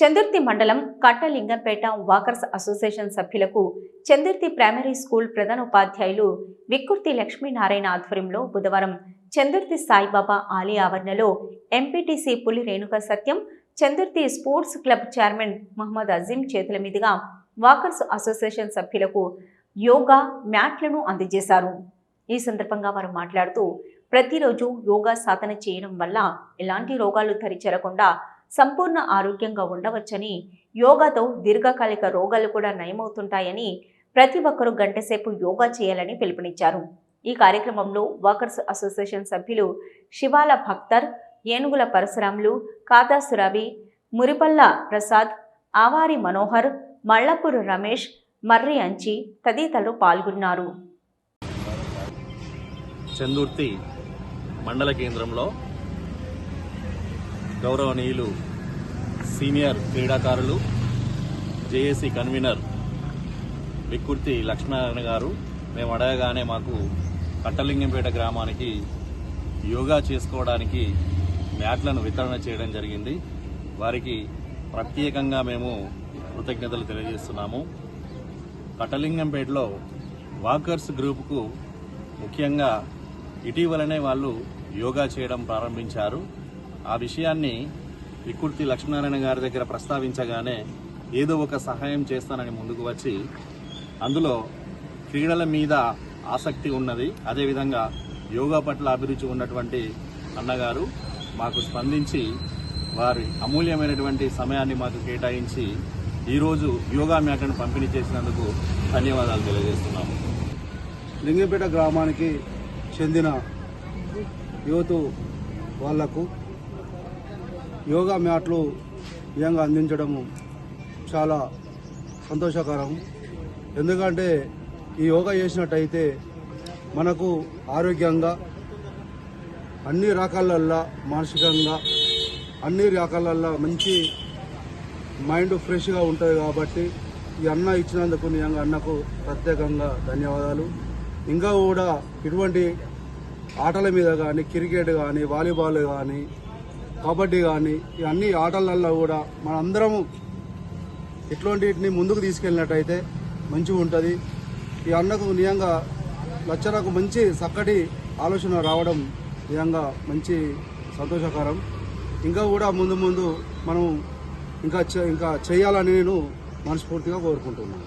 చందుర్తి మండలం Kattalingampeta walkers association సభ్యులకు Chandurthi primary school ప్రధాన ఉపాధ్యాయులు విక్కుర్తి లక్ష్మీనారాయణ ఆధ్వర్యంలో బుధవారం చందుర్తి సాయిబాబా ఆలయ ఆవరణలో MPTC Puli Renuka Satyam Chandurthi sports club chairman Mohammed Azeem చేతుల మీదుగా వాకర్స్ అసోసియేషన్ సభ్యులకు యోగా మ్యాట్లను అందజేశారు. ఈ సందర్భంగా వారు మాట్లాడుతూ ప్రతిరోజు యోగా సాధన చేయడం వల్ల ఎలాంటి రోగాలు తరిచేరకుండా సంపూర్ణ ఆరోగ్యంగా ఉండవచ్చని యోగాతో దీర్ఘకాలిక రోగాలు కూడా నయమవుతుంటాయని ప్రతి ఒక్కరూ గంటసేపు యోగా చేయాలని పిలుపునిచ్చారు. ఈ కార్యక్రమంలో వాకర్స్ అసోసియేషన్ సభ్యులు శివాల భక్తర్ ఏనుగుల పరశురాములు కాతాసురవి మురిపల్ల ప్రసాద్ ఆవారి మనోహర్ మళ్ళపూరు రమేష్ మర్రి అంచి తదితరులు పాల్గొన్నారు. చందుర్తి మండల కేంద్రంలో గౌరవనీయులు సీనియర్ క్రీడాకారులు జేఏసీ కన్వీనర్ విక్కుర్తి లక్ష్మీనారాయణ గారు మేము అడగగానే మాకు కట్టలింగంపేట గ్రామానికి యోగా చేసుకోవడానికి మ్యాట్లను వితరణ చేయడం జరిగింది. వారికి ప్రత్యేకంగా మేము కృతజ్ఞతలు తెలియజేస్తున్నాము. కట్టలింగంపేటలో వాకర్స్ గ్రూప్కు ముఖ్యంగా ఇటీవలనే వాళ్ళు యోగా చేయడం ప్రారంభించారు. ఆ విషయాన్ని ఇక్కుర్తి లక్ష్మీనారాయణ గారి దగ్గర ప్రస్తావించగానే ఏదో ఒక సహాయం చేస్తానని ముందుకు వచ్చి అందులో క్రీడల మీద ఆసక్తి ఉన్నది. అదేవిధంగా యోగా పట్ల అభిరుచి ఉన్నటువంటి అన్నగారు మాకు స్పందించి వారి అమూల్యమైనటువంటి సమయాన్ని మాకు కేటాయించి ఈరోజు యోగా మ్యాట్ను పంపిణీ చేసినందుకు ధన్యవాదాలు తెలియజేస్తున్నాము. లింగంపేట గ్రామానికి చెందిన యువత వాళ్ళకు యోగా మ్యాట్లు విధంగా అందించడము చాలా సంతోషకరం. ఎందుకంటే ఈ యోగా చేసినట్టయితే మనకు ఆరోగ్యంగా అన్ని రకాలల్లో మానసికంగా అన్ని రకాలల్లో మంచి మైండ్ ఫ్రెష్గా ఉంటుంది కాబట్టి ఈ అన్న ఇచ్చినందుకు నిజంగా అన్నకు ప్రత్యేకంగా ధన్యవాదాలు. ఇంకా కూడా ఇటువంటి ఆటల మీద కానీ క్రికెట్ కానీ వాలీబాల్ కానీ కబడ్డీ కానీ ఇవన్నీ ఆటలల్లో కూడా మనందరము ఇట్లాంటిని ముందుకు తీసుకెళ్ళినట్టయితే మంచిగా ఉంటుంది ఈ అన్నకు నిజంగా లచ్చనకు మంచి చక్కటి ఆలోచన రావడం నిజంగా మంచి సంతోషకరం. ఇంకా కూడా ముందు ముందు మనం ఇంకా ఇంకా చేయాలని నేను మనస్ఫూర్తిగా కోరుకుంటున్నాను.